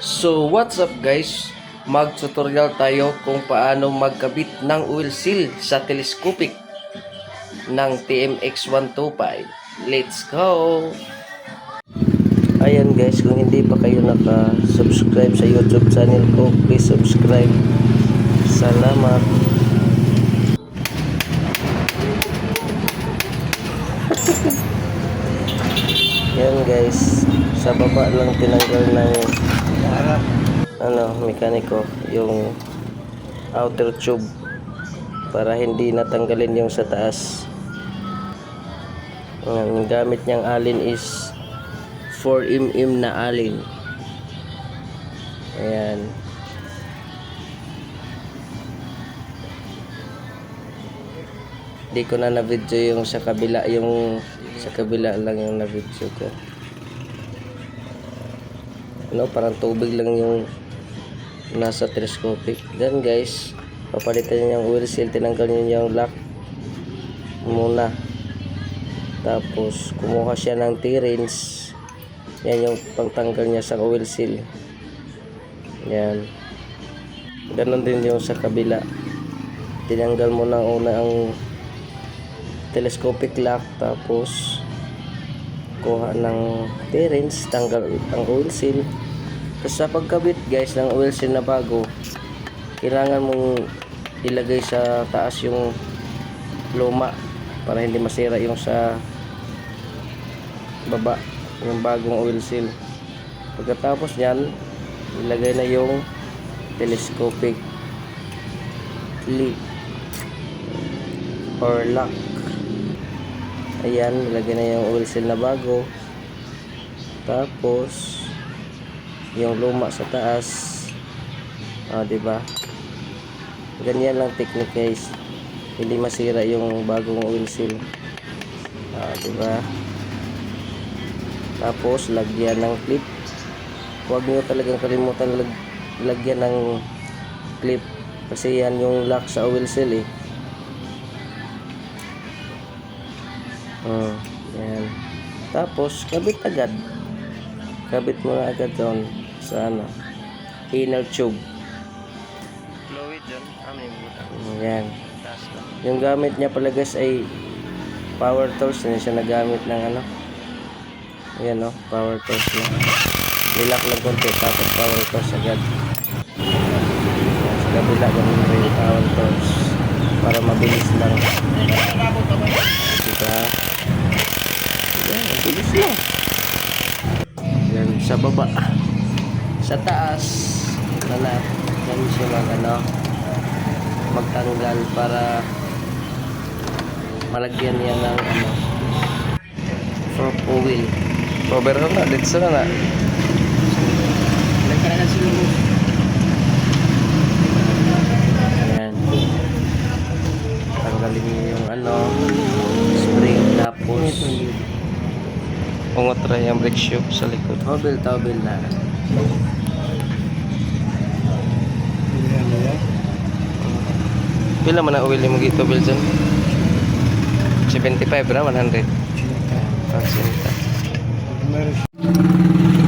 So what's up guys? Mag-tutorial tayo kung paano magkabit ng oil seal sa telescopic ng TMX125. Let's go! Ayan guys, kung hindi pa kayo naka-subscribe sa YouTube channel ko, please subscribe. Salamat! Yan guys, sa baba lang tinanggal ng ano, mekaniko yung outer tube para hindi natanggalin yung sa taas. Ang gamit niyang alin is 4mm na alin. Ayan. Di ko na na-video yung sa kabila, yung sa kabila lang yung na-video ko. Ano, parang tubig lang yung nasa telescopic. Then guys, papalitan niyo yung oil seal, tinanggal niyo yung lock muna. Tapos, kumuha siya ng T-rings. Yan yung pangtanggal niya sa oil seal. Yan. Ganon din yung sa kabila. Tinanggal mo na una ang telescopic lock. Tapos, kuha ng T-rings, tanggal ang oil seal. Tapos sa pagkabit guys ng oil seal na bago, kailangan mong ilagay sa taas yung luma para hindi masira yung sa baba yung bagong oil seal pagkatapos nyan ilagay na yung telescopic clip or lock ayan ilagay na yung oil seal na bago. Tapos yung luma sa taas. Ah, di ba ganyan lang technique guys. Hindi masira yung bagong oil seal. Ah, di ba tapos lagyan ng clip. Huwag nyo talagang kalimutan lag, lagyan ng clip. Kasi yan yung lock sa oil seal eh hmm, yan tapos kabit agad. Kabit mo na agad doon sa ano inner tube. Fluid yun. Ano yung butang? Yan yung gamit niya pala guys ay power tools. Hindi siya nagamit ng ano yan no power tools na nilak lang konti tapos power tools agad. Sa kabila ganun yung power tools para mabilis lang sa taas na na yan siya mag ano magtanggal para malagyan niya ng ano front wheel Cover na na. Dito na na. Nagkara na siguro. Ayan. Tanggalin niyo yung ano, spring tapos Ungot try yung brake shoe sa likod. tobel tobel na. Pila man na oil yung gito dyan? 75 na 100. Pagsinta. Oo.